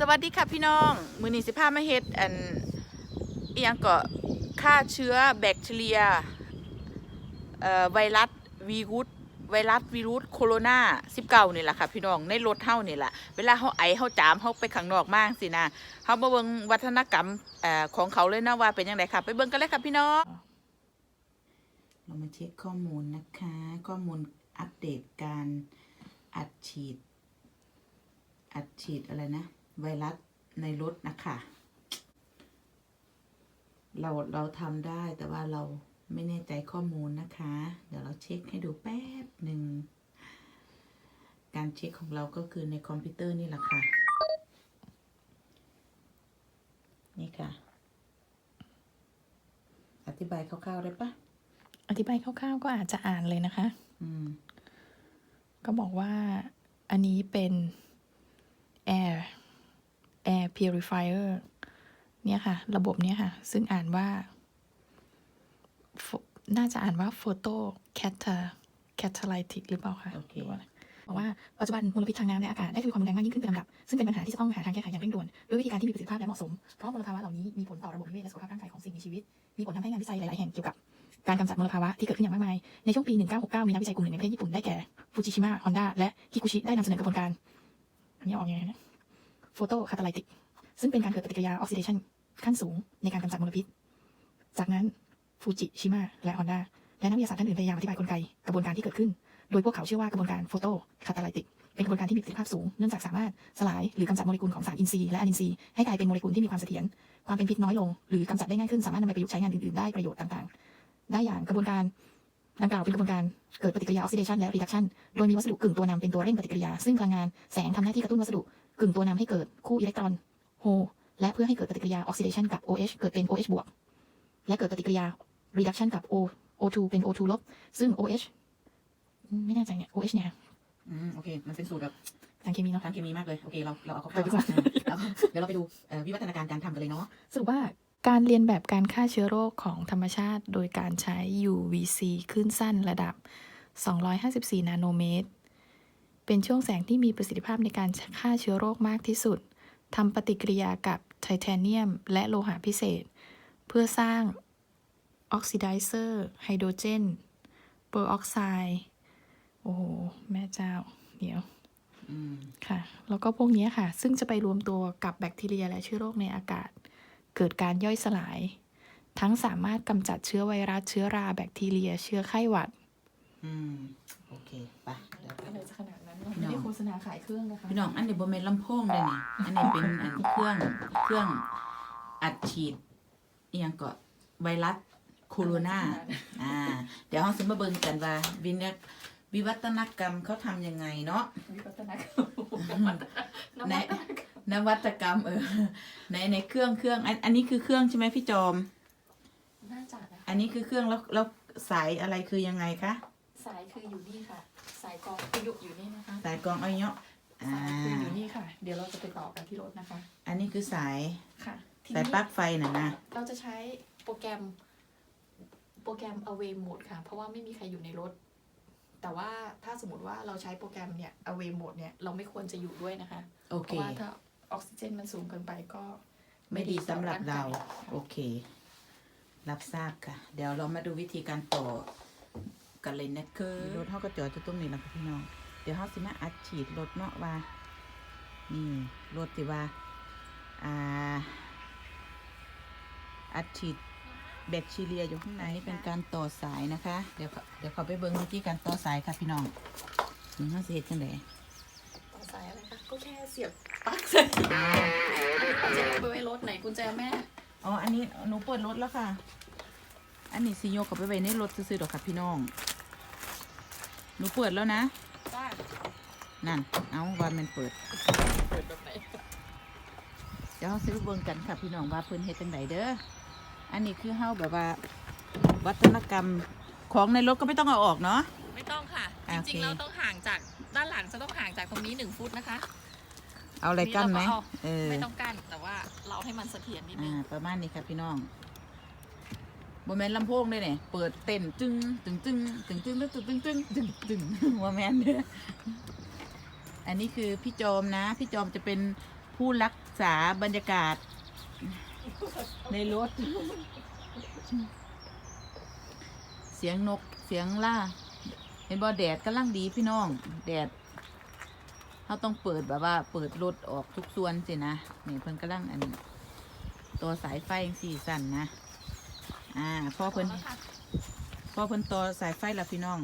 สวัสดีค่ะพี่น้อง มือนี้สิพามาเฮ็ดอันอียังก็ฆ่าเชื้อแบคทีเรียเอ่อไวรัสวีรุสไวรัสวีรุสโคโรนา19นี่แหละค่ะพี่น้องในรถเฮานี่แหละเวลาเฮาไอเฮาจามเฮาไปข้างนอกมากสินะเฮามาเบิงวัฒนกรรมเอ่อของเขาเลยนะว่าเป็นยังไงค่ะ ไปเบิ่งกันเลยค่ะพี่น้อง เรามาเช็คข้อมูลนะคะ ข้อมูลอัปเดตการอัดฉีด อัดฉีดอะไรนะ ไวรัสในรถนะคะ เราเราทำได้แต่ว่าเราไม่แน่ใจข้อมูลนะคะ เดี๋ยวเราเช็คให้ดูแป๊บหนึ่ง การเช็คของเราก็คือในคอมพิวเตอร์นี่แหละค่ะ นี่ค่ะ อธิบายคร่าวๆได้ปะอธิบายคร่าวๆก็อาจจะอ่านเลยนะคะ อืม ก็บอกว่าอันนี้เป็น air air purifier เนี่ยค่ะ ระบบเนี้ยค่ะ ซึ่งอ่านว่า Pho- น่าจะอ่านว่า photo cata catalytic หรือเปล่าคะโอเคหรือว่าอะไรบอกว่าปัจจุบันมลพิษทางน้ำในอากาศได้ทวีความรุนแรงมากยิ่งขึ้นเป็นลำดับ ซึ่งเป็นปัญหาที่จะต้องหาทางแก้ไขอย่างเร่งด่วนด้วยวิธีการที่มีประสิทธิภาพและเหมาะสม เพราะมลภาวะเหล่านี้มีผลต่อระบบนิเวศและสุขภาพร่างกายของสิ่งมีชีวิต มีผลทำให้งานวิจัยหลาย ๆ แห่งเกี่ยวกับการกำจัดมลภาวะที่เกิดขึ้นอย่างมากมาย ในช่วงปี 1969 มีนักวิจัยกลุ่มหนึ่งในประเทศญี่ปุ่นได้แก่ฟูจิชิมะฮอนด้าและฮิกุชิได้นำเสนอกระบวนการอันนี้ออกยังไงนะโฟโตคาตาไลติก ซึ่งเป็นการเกิดปฏิกิริยาออกซิเดชันขั้นสูงในการกำจัดมลพิษ จากนั้นฟูจิชิมะและฮอนด้าและนักวิทยาศาสตร์ท่านอื่นพยายามอธิบายกลไกกระบวนการที่เกิดขึ้น โดยพวกเขาเชื่อว่ากระบวนการโฟโตคาตาไลติก เป็นกระบวนการที่มีประสิทธิภาพสูง เนื่องจากสามารถสลายหรือกำจัดโมเลกุลของสารอินทรีย์และอนินทรีย์ให้กลายเป็นโมเลกุลที่มีความเสถียร ความเป็นพิษน้อยลง หรือกำจัดได้ง่ายขึ้น สามารถนำไปประยุกต์ใช้งานอื่นๆ ได้ประโยชน์ต่างๆ ได้อย่างกระบวนการดังกล่าวเป็นกระบวนการเกิดปฏิกิริยาออกซิเดชันและรีดักชันโดยมีวัสดุกึ่งตัวนำเป็นตัวเร่งปฏิกิริยา ซึ่งพลังงานแสงทำหน้าที่กระตุ้นวัสดุกึ่งตัวนำให้เกิดคู่อิเล็กตรอน โฮและเพื่อให้เกิดปฏิกิริยาออกซิเดชันกับ OH เกิดเป็น OH บวก และเกิดปฏิกิริยา reduction กับ O O2 เป็น O2 ลบ ซึ่ง OH ไม่แน่ใจเนี่ย OH เนี่ย อืม โอเค มันเป็นสูตรแบบทางเคมีเนาะทางเคมีมากเลย โอเค เรา เราเอาเข้าไปดีกว่าแล้วเดี๋ยวเราไปดูเอ่อวิวัฒนาการการทำกันเลยเนาะ สรุปว่าการเรียนแบบการฆ่าเชื้อโรคของธรรมชาติ โดยการใช้ UVC คลื่นสั้นระดับ 254 นาโนเมตร เป็นช่วงแสงที่มีประสิทธิภาพในการฆ่าเชื้อโรคมากที่สุด ทำปฏิกิริยากับไทเทเนียม และโลหะพิเศษ เพื่อสร้างออกซิไดเซอร์ไฮโดรเจนเปอร์ออกไซด์โอ้โห แม่เจ้า เดี๋ยวค่ะ แล้วก็พวกนี้ค่ะ ซึ่งจะไปรวมตัวกับแบคทีเรียและเชื้อโรคในอากาศ เกิดการย่อยสลาย ทั้งสามารถกำจัดเชื้อไวรัสเชื้อราแบคทีเรียเชื้อไข้หวัด อืม โอเค ไปเดี๋ยวไรจะขนาด นั้นไม่ได้โฆษณาขายเครื่องนะคะพี่น้องอันนี้บนเมนลำโพงเลยนี่อันนี้เป็นอันเครื่องเครื่องอัดฉีดอีหยังก็ไวรัสโคโรนาอ่า เดี๋ยวเราจะมาเบิ่งกันว่าวินวิวัฒนกรรมเขาทำยังไงเนาะ วิวัฒนาการในนวัตกรรมเออในในเครื่องเครื่องอันอันนี้คือเครื่องใช่ไหมพี่จอม น่าจะนะอันนี้คือเครื่องแล้วแล้วสายอะไรคือยังไงคะ สายคืออยู่นี่ค่ะ สายกรองคืออยู่อยู่นี่นะคะสายกรองเอาเนาะอ่าสายคืออยู่นี่ค่ะ เดี๋ยวเราจะไปต่อกันที่รถนะคะอันนี้คือสายค่ะทีสายนี้ปลั๊กไฟน่ะนะเราจะใช้โปรแกรมโปรแกรม away mode ค่ะ เพราะว่าไม่มีใครอยู่ในรถ แต่ว่าถ้าสมมติว่าเราใช้โปรแกรมเนี่ย away mode เนี่ยเราไม่ควรจะอยู่ด้วยนะคะ โอเพเค ราะว่าถ้าออกซิเจนมันสูงเกินไปก็ไม่ดีสำหรับเราต่อางกยโอเค รับทราบค่ะ เดี๋ยวเรามาดูวิธีการต่อ กันเลยนะคือรถเขาก็จอดอยู่ตรงนี้แล้วค่ะพี่น้อง เดี๋ยวเขาสิมาอัดฉีดรถเนาะว่า นี่รถที่ว่า อ่า อัดฉีดแบคทีเรียอยู่ข้างในนี่เป็นการต่อสายนะคะ เดี๋ยวเขาเดี๋ยวเขาไปเบิ้งวิธีการต่อสายค่ะพี่น้องนี่เขาสิเฮ็ดจังไดต่อสายอะไรคะก็แค่เสียบปลั๊กใส่เอาจะไปไว้รถไหนกุญแจแม่ อ๋อ อันนี้หนูเปิดรถแล้วค่ะ อันนี้สิโยกกลับไปไว้ในรถซื้อๆดอกค่ะพี่น้อง หนูเปิดแล้วนะ จ้านั่น เอาวันมันเปิด เปิดแบบไหนเดี๋ยวเราซื้อเบิ่งกันค่ะพี่น้องว่าเพิ่นเฮ็ดจังไดเด้อ อันนี้คือเฮาแบบว่า วัฒนกรรมของในรถก็ไม่ต้องเอาออกเนาะ ไม่ต้องค่ะอ่าจโอเคริงๆเราต้องห่างจากด้านหลังจะต้องห่างจากตรงนี้หนึ่งฟุตนะคะ เอาอะไรกั้นไหม นี่เราก็เอา เออ ไม่ต้องกั้นแต่ว่าเราให้มันเสถียรนิดนึอ่างประมาณนี้ค่ะพี่น้อง บ่แมนลำโพงเลยเนี่ยเปิดเต้นจึงจึงจึงจึงจึงจึงจึงจึงจึงจึงบ่แมนเด้ออันนี้คือพี่จอมนะ พี่จอมจะเป็นผู้รักษาบรรยากาศ ในรถ เสียงนกเสียงล่าเห็นบ่แดดกำลังดีพี่น้อง แดดเขาต้องเปิดแบบว่า เปิดรถออกทุกส่วนสินะนี่เพิ่นกำลังอัน ตัวสายไฟสี่สั่นนะ อ่าพ่อเพิ่นพ่อเพิ่นต่อสายไฟและพี่น้อง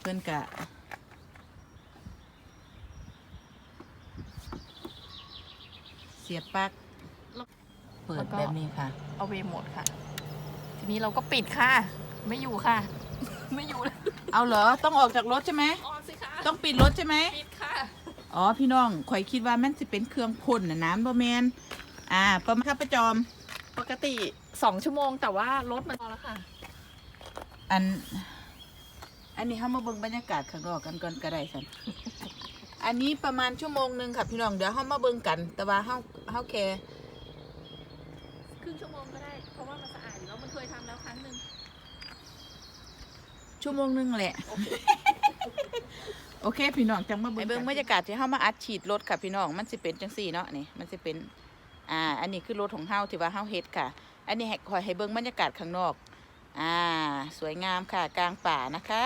เพิ่นกะเสียบปลั๊กเปิดแบบนี้ค่ะ เอาเวหมดค่ะ ทีนี้เราก็ปิดค่ะ ไม่อยู่ค่ะ ไม่อยู่แล้วเอาเหรอต้องออกจากรถใช่ไหมออกสิคะต้องปิดรถใช่ไหมปิดค่ะ อ๋อพี่น้องข่อยคิดว่าแม่นสิเป็นเครื่องพ่นนะน้ำบ่แมนอ่าประมาณครับประจอม ปกติสองชั่วโมงแต่ว่ารถมันพอแล้วค่ะ อัน อันนี้เขามาเบิ่งบรรยากาศข้างนอกกันก่อนก็ได้สัน อันนี้ประมาณชั่วโมงหนึ่งค่ะพี่น้องเดี๋ยวเขามาเบิ่งกัน แต่ว่าเขาเขาแค่ครึ่งชั่วโมงก็ได้ เพราะว่ามันสะอาดอยู่แล้วมันเคยทำแล้วครั้งหนึ่งชั่วโมงหนึงแหละ โอเค พี่น้องจังมาเบิ่งเบิ่งบรรยากาศที่เฮามาอัดฉีดรถค่ะพี่น้องมันสิเป็นจังซี่เนาะนี่มันสิเป็น อ่าอันนี้คือรถของเฮาที่ว่าเฮาเฮ็ดค่ะ อันนี้ให้คอยให้เบิ่งบรรยากาศข้างนอกอ่าสวยงามค่ะกลางป่านะคะ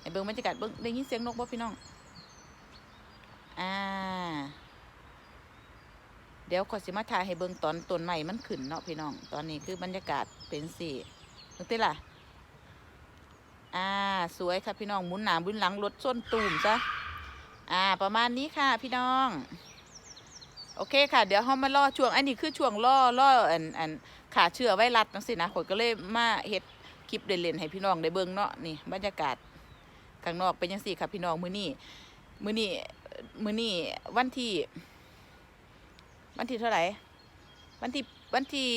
ให้เบิ่งบรรยากาศเบิ่งได้ยินเสียงนกบ่พี่น้องอ่าเดี๋ยวขอสิมาถ่ายให้เบิ่งตอนต้นใหม่มันขึ้นเนาะพี่น้อง ตอนนี้คือบรรยากาศเป็นสี่นึกติล่ะอ่าสวยค่ะพี่น้องหมุนหนาหมุนหลังรถส้นตูมจ้ะอ่า ประมาณนี้ค่ะพี่น้อง โอเคค่ะ เดี๋ยวเรามาล่อช่วง อันนี้คือช่วงล่อล่ออันอันขาเชื้อไวรัสจังสินะข่อยก็เลยมาเฮ็ดคลิปเล่นๆให้พี่น้องได้เบิ่งเนาะนี่บรรยากาศข้างนอกเป็นจังซี่ค่ะพี่น้องมื้อนี้มื้อนี้มื้อนี้วันที่ วันที่เท่าไหร่วันที่วันที่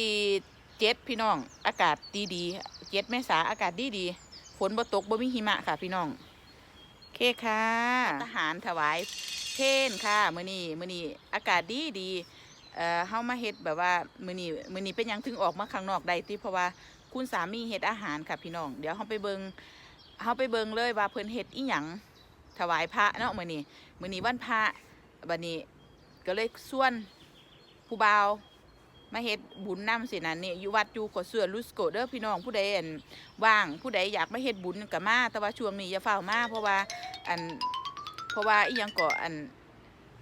เจ็ดพี่น้อง อากาศดีดีๆเจ็ดเมษาอากาศดีดีๆฝนบ่ตกบ่มีหิมะค่ะพี่น้องโอเคค่ะทหารถวาย เพลค่ะมื้อนี้มื้อนี้อากาศดีดีเอ่อเฮามาเฮ็ดแบบว่ามื้อนี้มื้อนี้เป็นหยังถึงออกมาข้างนอกได้ติเพราะว่าคุณสามีเฮ็ดอาหารค่ะพี่น้อง เดี๋ยวเฮาไปเบิงเฮาไปเบิงเลยว่าเพิ่นเฮ็ดอีหยังถวายพระเนาะมื้อนี้มื้อนี้วันพระบัดนี้ก็เลยส่วนผู้บ่าวมาเฮ็ดบุญนำสินะนี่อยู่วัดอยู่ขอเสือลุสโกเด้อพี่น้องผู้ใดอันว่างผู้ใดอยากมาเฮ็ดบุญก็มาแต่ว่าช่วงนี้อย่าเฝ้ามาเพราะว่าอัน เพราะว่าอียังก็อัน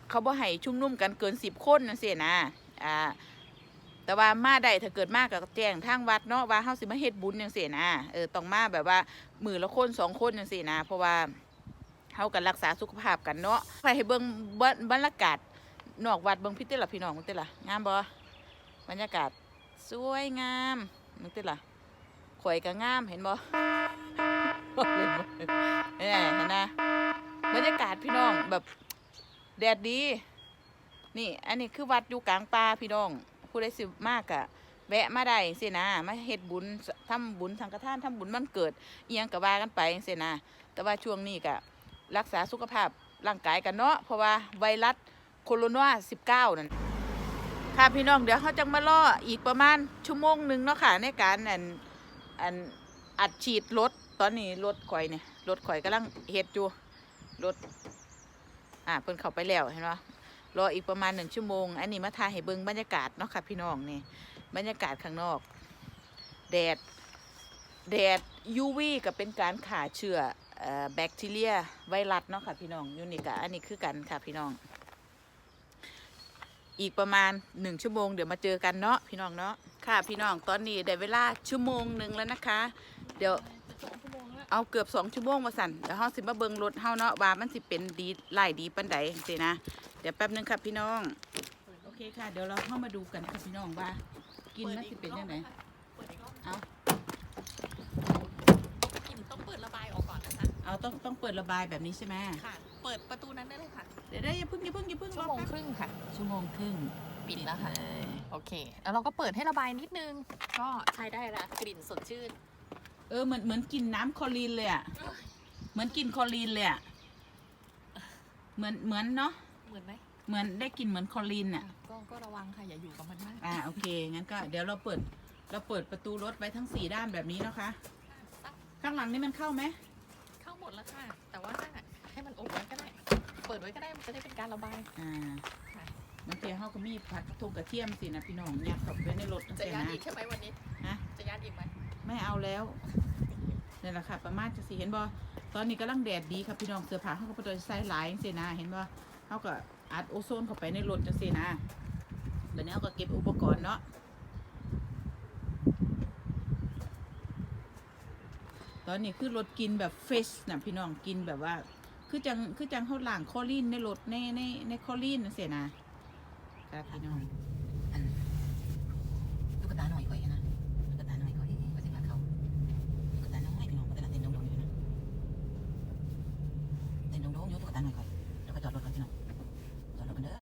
เขาบ่ให้ชุมนุมกันเกินสิบคนนั่นสินะอ่าแต่ว่ามาได้ถ้าเกิดมากก็แจ้งทางวัดเนาะว่าเฮาสิมาเฮ็ดบุญจังซี่นะเออต้องมาแบบว่ามือละคนสองคนจังซี่นะเพราะว่าเฮากันรักษาสุขภาพกันเนาะไปให้เบิ่งบรรยากาศนอกวัดเบิ่งพี่เต้ล่ะพี่น้องมึงเต้ล่ะงามบ่บรรยากาศสวยงามมึงเต้ล่ะข่อยก็งามเห็นบ่เนบ่เห็นนะ บรรยากาศพี่น้องแบบแดดดี นี่ อันนี้คือวัดอยู่กลางป่าพี่น้อง ผู้ใดสิมากอะแวะมาได้สินะมาเฮ็ดบุญทำบุญสังฆทานทำบุญมันเกิดเอียงก็ว่ากันไปสินะแต่ว่าช่วงนี้ก็รักษาสุขภาพร่างกายกันเนาะเพราะว่าไวรัสโคโรนา19 นั่นค่ะพี่น้องเดี๋ยวเขาจะมาล่ออีกประมาณชั่วโมงหนึ่งเนาะค่ะในการอันอันอัดฉีดรถตอนนี้รถข่อยเนี่ยรถข่อยกำลังเฮ็ดอยู่ รถ อ่าเพิ่นเข้าไปแล้วเห็นไหมรออีกประมาณหนึ่งชั่วโมง อันนี้มาถ่าให้เบิ่งบรรยากาศเนาะค่ะพี่น้องนี่ บรรยากาศข้างนอก แดด แดด UV ก็เป็นการขาเชื้อเอ่อแบคทีเรียไวรัสเนาะค่ะพี่น้องยูนี่กะอันนี้คือกันค่ะพี่น้อง อีกประมาณหนึ่งชั่วโมงเดี๋ยวมาเจอกันเนาะพี่น้องเนาะค่ะพี่น้องตอนนี้ได้เวลาชั่วโมงหนึ่งแล้วนะคะ เดี๋ยว สองชั่วโมงแล้วเอาเกือบสองชั่วโมงมาสั่นเดี๋ยวเฮาสิมาเบิ่งรถเฮาเนาะว่ามันสิเป็นดีไล่ดีปันใดสินะเดี๋ยวแป๊บนึงค่ะพี่น้อง โอเคค่ะ เดี๋ยวเราเข้ามาดูกันค่ะพี่น้องว่า กินมันสิเป็นยังไงเปิดอีกรอบเอากลิ่นต้องเปิดระบายออกก่อนนะคะเอาต้องต้องเปิดระบายแบบนี้ใช่ไหมค่ะ เปิดประตูนั้นได้เลยค่ะ เดี๋ยวได้อย่าเพิ่งอย่าเพิ่งอย่าเพิ่งชั่วโมงครึ่งค่ะ ชั่วโมงครึ่งปิดแล้วค่ะ โอเค แล้วเราก็เปิดให้ระบายนิดนึง ก็ใช้ได้ละกลิ่นสดชื่น เออเหมือนเหมือนกินน้ำคลอรีนเลยอะเหมือนกินคลอรีนเลยอะเหมือนเหมือนเนาะเหมือนไหมเหมือนได้กลินเหมือนคลอรีนอะก็ก็ระวังค่ะอย่าอยู่กับมันมากอ่าโอเคงั้นก็เดี๋ยวเราเปิดเราเปิดประตูรถไว้ทั้งสี่ด้านแบบนี้นะคะสักข้างหลังนี่มันเข้าไหมเข้าหมดแล้วค่ะ แต่ว่าให้มันอบไว้ก็ได้เปิดไว้ก็ได้มันจะได้เป็นการระบาย อ่าค่ะมันทียเฮาก็มีผัดกระทงกระเทียมสินะพี่น้องยัดเข้าไปในรถจังจะซี่ย้านนะอีกใช่ไหมวันนี้ ฮะ จะย้านอีกไหม ไม่เอาแล้วนี่แหละค่ะประมาณจะสิเห็นบ่ตอนนี้กำลังแดดดีครับพี่น้องเสื้อผ้าเขาก็บ่ต้องใส่หลายจังซี่นะเห็นบ่เขาก็อัดโอโซนเข้าไปในรถจังซี่นะเดี๋ยวนี้เขาก็เก็บอุปกรณ์เนาะตอนนี้คือรถกินแบบเฟสนะพี่น้องกินแบบว่า คือจังคือจังเขาหล้างคอลีนในรถในในในคอลีนนั่นเสียนะครับพี่น้อง